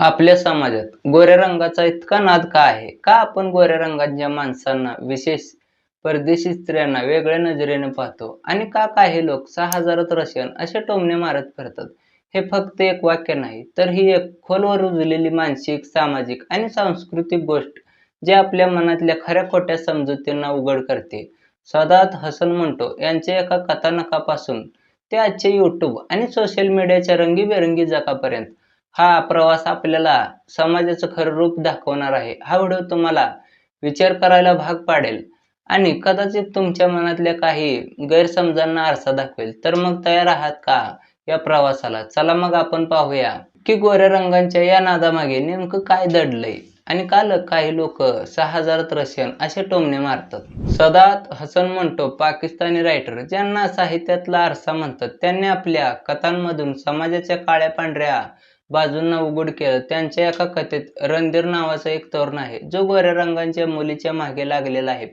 आपल्या समाजात गोऱ्या रंगाचा इतका नाद का आहे? का आपण गोऱ्या रंगांच्या माणसांना विशेष परदेशी स्त्रियांना वेगळ्या नजरेने पाहतो आणि का काही लोक सहा हजारात रशियन असे टोमणे मारत फिरतात? हे फक्त एक वाक्य नाही तर ही एक खोलवर रुजलेली मानसिक सामाजिक आणि सांस्कृतिक गोष्ट जे आपल्या मनातल्या खऱ्या खोट्या समजुतींना उघड करते. सदात हसन म्हणतो यांच्या एका कथानकापासून ते आजचे यूट्यूब आणि सोशल मीडियाच्या रंगीबेरंगी जगापर्यंत हा प्रवास आपल्याला समाजाचं खरं रूप दाखवणार आहे. हा व्हिडिओ तुम्हाला विचार करायला भाग पाडेल. आणि कदाचित तुमच्या मनातल्या काही गैरसमजांना आरसा दाखवेल. तर मग तयार आहात का या प्रवासाला? चला मग आपण पाहूया की गोऱ्या रंगांच्या या नादामागे नेमकं काय दडलंय आणि काल काही लोक सहा हजारात रशियन असे टोमणे मारतात. सदात हसन म्हणतो पाकिस्तानी रायटर ज्यांना साहित्यातला आरसा म्हणतात त्यांनी आपल्या कथांमधून समाजाच्या काळ्या पांढऱ्या बाजूंना उघड केलं. त्यांच्या एका कथेत रणधीर नावाचा एक तरुण आहे जो गोऱ्या रंगांच्या मुलीच्या मागे लागलेला आहे.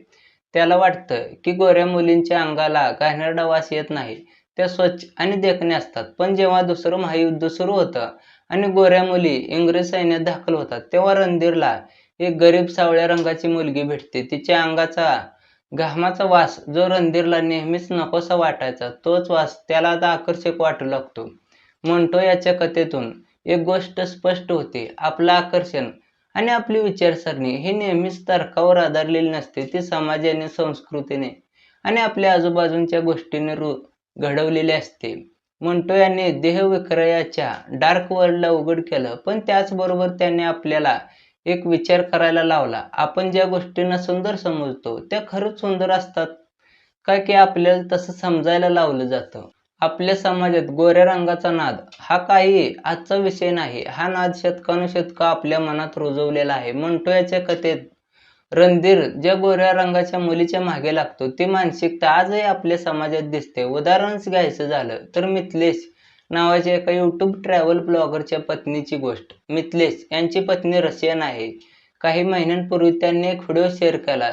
त्याला वाटतं की गोऱ्या मुलींच्या अंगाला घाणेरडा वास येत नाही. त्या स्वच्छ आणि देखण्या असतात. पण जेव्हा दुसरं महायुद्ध सुरू होतं आणि गोऱ्या मुली इंग्रज सैन्यात दाखल होतात तेव्हा रणधीरला एक गरीब सावळ्या रंगाची मुलगी भेटते. तिच्या अंगाचा घामाचा वास जो रणधीरला नेहमीच नकोसा वाटायचा तोच वास त्याला आता आकर्षक वाटू लागतो. म्हणतो याच्या कथेतून एक गोष्ट स्पष्ट होते आपलं आकर्षण आणि आपली विचारसरणी ही नेहमीच तर्कावर आधारलेली नसते ती समाजाने संस्कृतीने आणि आपल्या आजूबाजूच्या गोष्टीने रु घडवलेली असते. म्हणतो यांनी देहविक्रयाच्या डार्क वर्ल्डला उघड केलं पण त्याचबरोबर त्यांनी आपल्याला एक विचार करायला लावला. आपण ज्या गोष्टींना सुंदर समजतो त्या खरंच सुंदर असतात का की आपल्याला तसं समजायला लावलं जातं? आपल्या समाजात गोऱ्या रंगाचा नाद हा काही आजचा विषय नाही. हा नाद शतकानुशतका आपल्या मनात रुजवलेला आहे. मंटो याच्या कथेत रणधीर ज्या गोऱ्या रंगाच्या मुलीच्या मागे लागतो ती मानसिकता आजही आपल्या समाजात दिसते. उदाहरणच घ्यायचं झालं तर मिथलेश नावाच्या एका युट्यूब ट्रॅव्हल ब्लॉगरच्या पत्नीची गोष्ट. मिथलेश यांची पत्नी रशियन आहे. काही महिन्यांपूर्वी त्यांनी एक व्हिडिओ शेअर केला.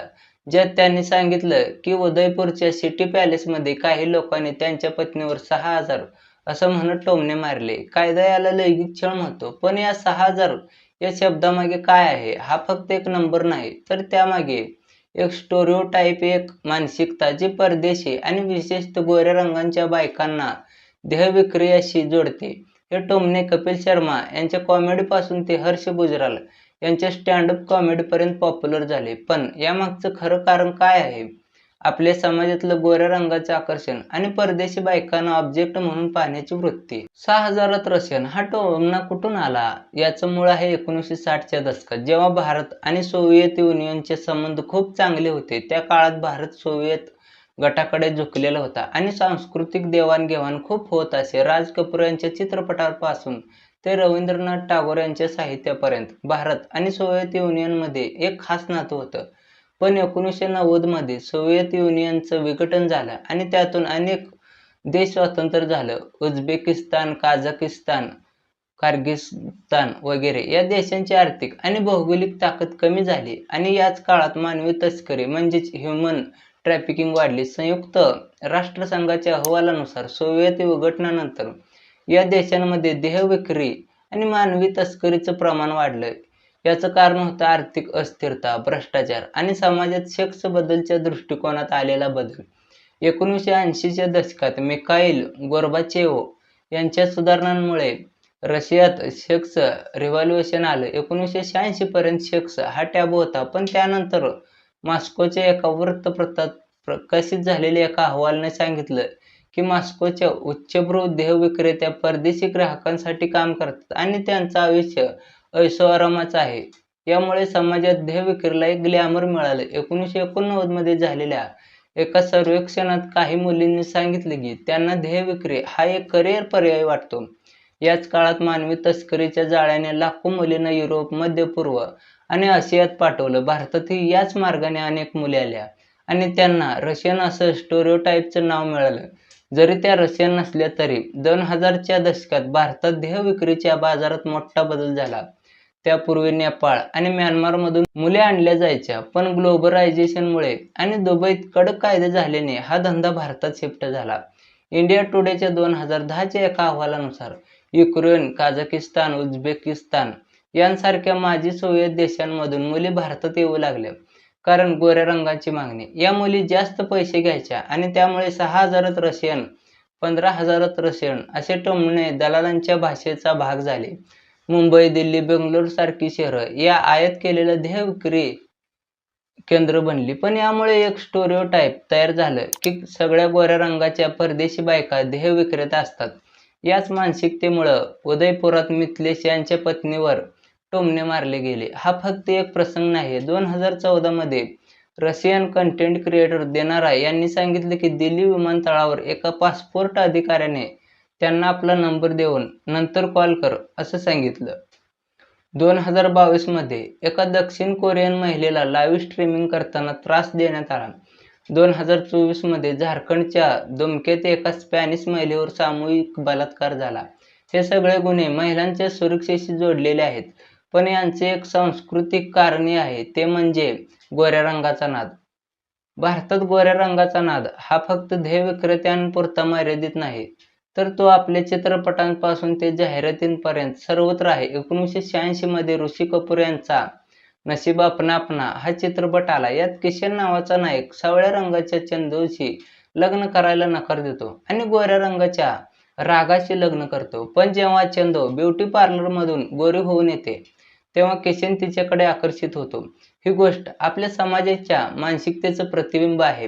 ज्यात त्यांनी सांगितलं की उदयपूरच्या सिटी पॅलेसमध्ये काही लोकांनी त्यांच्या पत्नीवर सहा हजार असं म्हणत टोमने मारले. कायदा याला लैंगिक छळ म्हणतो पण या सहा हजार या शब्दामागे काय आहे? हा फक्त एक नंबर नाही तर त्यामागे एक स्टोरिओ टाईप एक मानसिकता जी परदेशी आणि विशेषतः गोऱ्या रंगांच्या बायकांना देहविक्रियाशी जोडते. हे टोमने कपिल शर्मा यांच्या कॉमेडीपासून ते हर्ष गुजराल यांच्या स्टँडअप कॉमेडीपर्यंत पॉप्युलर झाले. पण यामागचं खरं कारण काय आहे? आपल्या समाजातलं गोऱ्या रंगाचं आकर्षण आणि परदेशी बायकांना ऑब्जेक्ट म्हणून पाहण्याची वृत्ती. सहा हजारात रशियन हा टोमना कुठून आला? याचं मूळ आहे एकोणीसशे साठच्या दशकात. जेव्हा भारत आणि सोव्हिएत युनियनचे संबंध खूप चांगले होते त्या काळात भारत सोव्हिएत गटाकडे झुकलेला होता आणि सांस्कृतिक देवाणघेवाण खूप होत असे. राज कपूर यांच्या चित्रपटापासून ते रवींद्रनाथ टागोर यांच्या साहित्यापर्यंत भारत आणि सोव्हिएत युनियनमध्ये एक खास नातं होतं. पण एकोणीसशे नव्वदमध्ये सोव्हिएत युनियनचं विघटन झालं आणि त्यातून अनेक देश स्वतंत्र झालं. उझबेकिस्तान काझाकिस्तान कारगिस्तान वगैरे या देशांची आर्थिक आणि भौगोलिक ताकद कमी झाली आणि याच काळात मानवी तस्करी म्हणजेच ह्युमन ट्रॅफिकिंग वाढली. संयुक्त राष्ट्रसंघाच्या अहवालानुसार सोव्हिएत विघटनानंतर या देशांमध्ये देह विक्री आणि मानवी तस्करीचं प्रमाण वाढलं याचं कारण होतं आर्थिक अस्थिरता भ्रष्टाचार आणि समाजात सेक्स बद्दलच्या दृष्टिकोनात आलेला बदल. एकोणीसशे ऐंशीच्या दशकात मिकाईल गोर्बाचेव यांच्या सुधारणांमुळे रशियात सेक्स रिव्हॉल्युशन आलं. एकोणीसशे शहाऐंशी पर्यंत सेक्स हा टॅबू होता पण त्यानंतर मॉस्कोच्या एका वृत्तपत्रात प्रकाशित झालेल्या एका अहवालाने सांगितलं की मॉस्कोच्या उच्चभ्रू देहविक्रेत्या परदेशी ग्राहकांसाठी काम करतात आणि त्यांचं आयुष्य ऐशोआरामाचं आहे. यामुळे समाजात देहविक्रीला एक ग्लॅमर मिळालं. एकोणीसशे एकोणनव्वदमध्ये झालेल्या एका सर्वेक्षणात काही मुलींनी सांगितले की त्यांना देहविक्री हा एक करिअर पर्याय वाटतो. याच काळात मानवी तस्करीच्या जाळ्याने लाखो मुलींना युरोप मध्य पूर्व आणि आशियात पाठवलं. भारतातही याच मार्गाने अनेक मुली आल्या आणि त्यांना रशियन असं स्टोरिओटाईपचं नाव मिळालं. जरी त्या रशियन नसल्या तरी दोन हजारच्या दशकात भारतात देह विक्रीच्या बाजारात मोठा बदल झाला. त्यापूर्वी नेपाळ आणि म्यानमारमधून मुले आणल्या जायच्या पण ग्लोबलायझेशनमुळे आणि दुबईत कडक कायदे झाल्याने हा धंदा भारतात शिफ्ट झाला. इंडिया टुडेच्या दोन हजार दहाच्या एका अहवालानुसार युक्रेन काझाकिस्तान उझबेकिस्तान यांसारख्या माजी सोव्हिएत देशांमधून मुली भारतात येऊ लागल्या कारण गोऱ्या रंगाची मागणी. या मुली जास्त पैसे घ्यायच्या आणि त्यामुळे सहा हजारात रशियन पंधरा हजारात रशियन असे टमणे दलालांच्या भाषेचा भाग झाले. मुंबई दिल्ली बेंगलोर सारखी शहरं या आयात केलेल्या देह विक्री केंद्र बनली. पण यामुळे एक स्टोरिओ टाईप तयार झालं की सगळ्या गोऱ्या रंगाच्या परदेशी बायका देह विक्रेता असतात. याच मानसिकतेमुळं उदयपुरात मिथलेश यांच्या पत्नीवर टोमणे मारले गेले. हा फक्त एक प्रसंग नाही. दोन हजार चौदा मध्ये रशियन कंटेंट क्रिएटर देणारा यांनी सांगितले की दिल्ली विमानतळावर एका पासपोर्ट अधिकाऱ्याने त्यांना आपला नंबर देऊन नंतर कॉल कर असं सांगितलं. दोन हजार बावीसमध्ये एका दक्षिण कोरियन महिलेला लाईव्ह स्ट्रीमिंग करताना त्रास देण्यात आला. दोन हजार चोवीसमध्ये झारखंडच्या दुमकेत एका स्पॅनिश महिलेवर सामूहिक बलात्कार झाला. हे सगळे गुन्हे महिलांच्या सुरक्षेशी जोडलेले आहेत. पण यांचे एक सांस्कृतिक कारणे आहे ते म्हणजे गोऱ्या रंगाचा नाद. भारतात गोऱ्या रंगाचा नाद हा फक्त ध्येय विक्रेत्यांपुरता मर्यादित नाही तर तो आपल्या चित्रपटांपासून ते जाहिरातींपर्यंत सर्वत्र आहे. एकोणीसशे शहाऐंशी मध्ये ऋषी कपूर यांचा नशीब अपना अपना हा चित्रपट आला. यात किशन नावाचा नायक सावळ्या रंगाच्या चंदूशी लग्न करायला नकार देतो आणि गोऱ्या रंगाच्या रागाशी लग्न करतो. पण जेव्हा चंदो ब्युटी पार्लर मधून गोरी होऊन येते तेव्हा किशन तिच्याकडे आकर्षित होतो. ही गोष्ट आपल्या समाजाच्या मानसिकतेचं प्रतिबिंब आहे.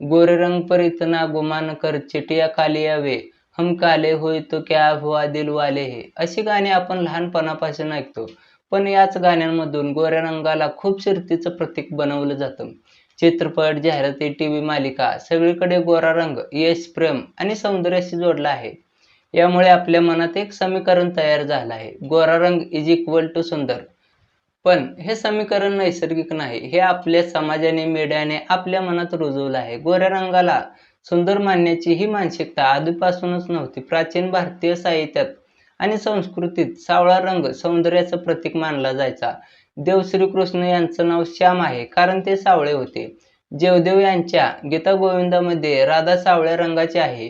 गोरे रंग पर इतना गुमान कर चिटिया काली यावे. हम काले होय तो क्या हुआ दिल वाले हे. अशी गाणी आपण लहानपणापासून ऐकतो. पण याच गाण्यांमधून गोऱ्या रंगाला खूप शिर्तीचं प्रतीक बनवलं जातं. चित्रपट जाहिराती टी व्ही मालिका सगळीकडे गोरा रंग यश प्रेम आणि सौंदर्याशी जोडला आहे. यामुळे आपल्या मनात एक समीकरण तयार झालं आहे. गोरा रंग इज इक्वल टू सुंदर. पण हे समीकरण नैसर्गिक नाही हे आपल्या समाजाने मीडियाने आपल्या मनात रुजवलं आहे. गोऱ्या रंगाला सुंदर मानण्याची ही मानसिकता आधीपासूनच नव्हती. प्राचीन भारतीय साहित्यात आणि संस्कृतीत सावळा रंग सौंदर्याचं प्रतीक मानला जायचा. देव श्रीकृष्ण यांचं नाव श्याम आहे कारण ते सावळे होते. जेवदेव यांच्या गीता गोविंदामध्ये राधा सावळ्या रंगाची आहे.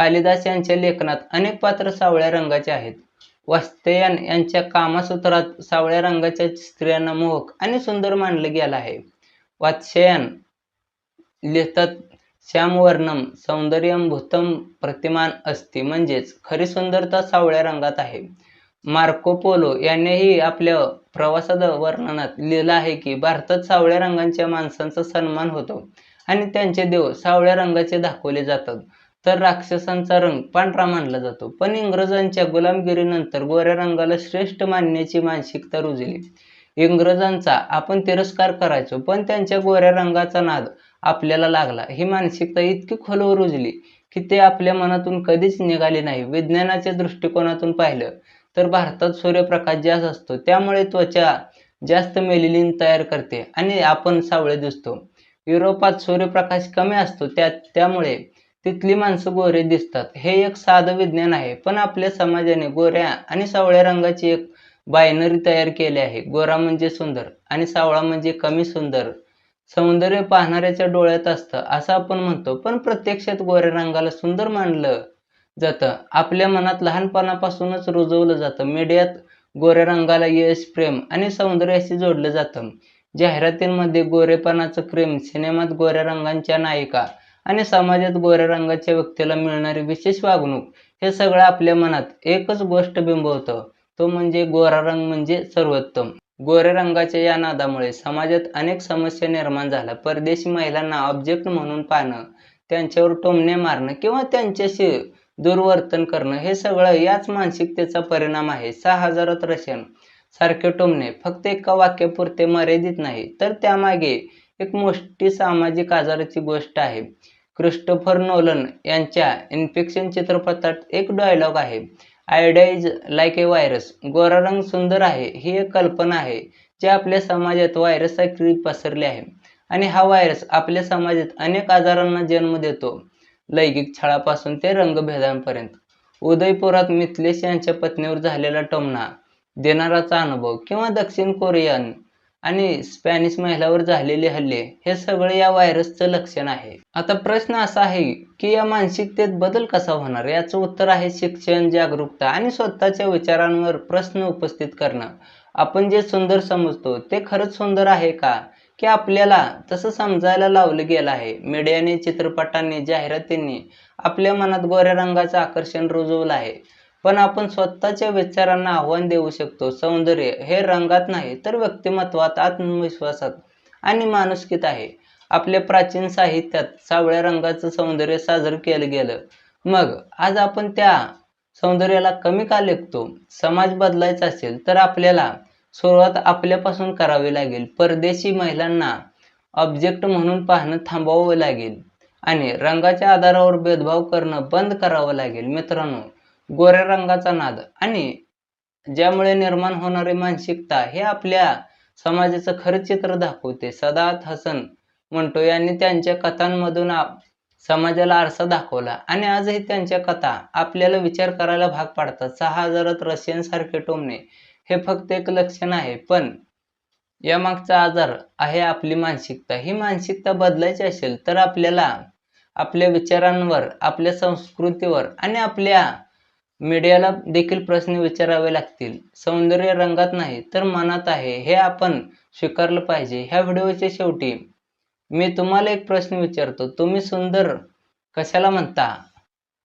कालिदास यांच्या लेखनात अनेक पात्र सावळ्या रंगाचे आहेत. वास्तयान यांच्या कामासूत्रात सावळ्या रंगाच्या स्त्रियांना मोहक आणि सुंदर मानलं गेलं आहे. वात्स्यायन लिहितात श्यामवर्णम सौंदर्यम भूतम प्रतिमान असते म्हणजेच खरी सुंदरता सावळ्या रंगात आहे. मार्को पोलो यांनीही आपल्या प्रवासाद वर्णनात लिहिलं आहे की भारतात सावळ्या रंगांच्या माणसांचा सन्मान होतो आणि त्यांचे देव सावळ्या रंगाचे दाखवले जातात. तर राक्षसांचा रंग पांढरा मानला जातो. पण इंग्रजांच्या गुलामगिरीनंतर गोऱ्या रंगाला श्रेष्ठ मानण्याची मानसिकता रुजली. इंग्रजांचा आपण तिरस्कार करायचो पण त्यांच्या गोऱ्या रंगाचा नाद आपल्याला लागला. ही मानसिकता इतकी खोलवर रुजली की ते आपल्या मनातून कधीच निघाले नाही. विज्ञानाच्या दृष्टिकोनातून पाहिलं तर भारतात सूर्यप्रकाश जास्त असतो. त्यामुळे त्वचा जास्त मेलिनिन तयार करते आणि आपण सावळे दिसतो. युरोपात सूर्यप्रकाश कमी असतो. त्या त्यामुळे तिथली माणसं गोरे दिसतात. हे एक साधं विज्ञान आहे. पण आपल्या समाजाने गोऱ्या आणि सावळ्या रंगाची एक बायनरी तयार केली आहे. गोरा म्हणजे सुंदर आणि सावळा म्हणजे कमी सुंदर. सौंदर्य पाहणाऱ्याच्या डोळ्यात असतं असं आपण म्हणतो. पण प्रत्यक्षात गोऱ्या रंगाला सुंदर मानलं जातं. आपल्या मनात लहानपणापासूनच रुजवलं जातं. मीडियात गोऱ्या रंगाला यश प्रेम आणि सौंदर्याशी जोडलं जातं. जाहिरातींमध्ये गोरेपणाचं प्रेम सिनेमात गोऱ्या रंगांच्या नायिका आणि समाजात गोऱ्या रंगाच्या व्यक्तीला मिळणारी विशेष वागणूक हे सगळं आपल्या मनात एकच गोष्ट बिंबवतं. तो म्हणजे गोरा रंग म्हणजे सर्वोत्तम. गोऱ्या रंगाच्या या नादामुळे समाजात अनेक समस्या निर्माण झाल्या. परदेशी महिलांना ऑब्जेक्ट म्हणून पाहणं त्यांच्यावर टोमणे मारणं किंवा त्यांच्याशी दुर्वर्तन करणं हे सगळं याच मानसिकतेचा परिणाम आहे. सहा हजारात रशियन सारखे टोमणे फक्त एका वाक्यापुरते मर्यादित नाही. तर त्यामागे एक मोठी सामाजिक आजाराची गोष्ट आहे. क्रिस्टोफर नोलन यांच्या इन्फेक्शन चित्रपटात एक डायलॉग आहे. Idea is like a virus गोरा रंग सुंदर आहे ही एक कल्पना आहे जी आपल्या समाजात व्हायरससारखी पसरली आहे. आणि हा व्हायरस आपल्या समाजात अनेक आजारांना जन्म देतो. लैंगिक छळापासून ते रंगभेदांपर्यंत. उदयपुरात मिथलेश यांच्या पत्नीवर झालेला टोमणा देणाराचा अनुभव किंवा दक्षिण कोरियन आणि स्पॅनिश महिलावर झालेले हल्ले हे सगळे या व्हायरसचं लक्षण आहे. आता प्रश्न असा आहे की या मानसिकतेत बदल कसा होणार? याचं उत्तर आहे शिक्षण जागरूकता आणि स्वतःच्या विचारांवर प्रश्न उपस्थित करणं. आपण जे सुंदर समजतो ते खरंच सुंदर आहे का? की आपल्याला तसं समजायला लावलं गेलं आहे. मीडियाने चित्रपटांनी जाहिरातींनी आपल्या मनात गोऱ्या रंगाचं आकर्षण रुजवलं आहे. पण आपण स्वतःच्या विचारांना आव्हान देऊ शकतो. सौंदर्य हे रंगात नाही तर व्यक्तिमत्वात आत्मविश्वासात आणि माणुसकीत आहे. आपल्या प्राचीन साहित्यात सावळ्या रंगाचं सौंदर्य साजरं केलं गेलं. मग आज आपण त्या सौंदर्याला कमी का लेखतो? समाज बदलायचा असेल तर आपल्याला सुरुवात आपल्यापासून करावी लागेल. परदेशी महिलांना ऑब्जेक्ट म्हणून पाहणं थांबवावं लागेल आणि रंगाच्या आधारावर भेदभाव करणं बंद करावं लागेल. मित्रांनो गोऱ्या रंगाचा नाद. आणि ज्यामुळे निर्माण होणारी मानसिकता हे आपल्या समाजाचं खरं चित्र दाखवते. सदात हसन म्हणतो यांनी त्यांच्या कथांमधून आप- समाजाला आरसा दाखवला. आणि आजही त्यांच्या कथा आपल्याला विचार करायला भाग पाडतात. सहा हजारात रशियन सारखे टोमणे हे फक्त एक लक्षण आहे. पण यामागचा आजार आहे आपली मानसिकता. ही मानसिकता बदलायची असेल तर आपल्याला आपल्या विचारांवर आपल्या संस्कृतीवर आणि आपल्या मीडियाला देखील प्रश्न विचारावे लागतील. सौंदर्य रंगात नाही तर मनात आहे. हे आपण स्वीकारलं पाहिजे. ह्या व्हिडिओच्या शेवटी मी तुम्हाला एक प्रश्न विचारतो. तुम्ही सुंदर कशाला म्हणता?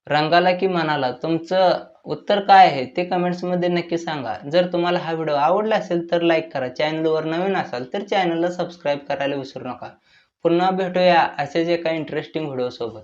रंगाला की मनाला? तुमचं उत्तर काय आहे ते कमेंट्समध्ये नक्की सांगा. जर तुम्हाला हा व्हिडिओ आवडला असेल तर लाईक करा. चॅनलवर नवीन असाल तर चॅनलला सबस्क्राईब करायला विसरू नका. पुन्हा भेटूया असेच एका इंटरेस्टिंग व्हिडिओसोबत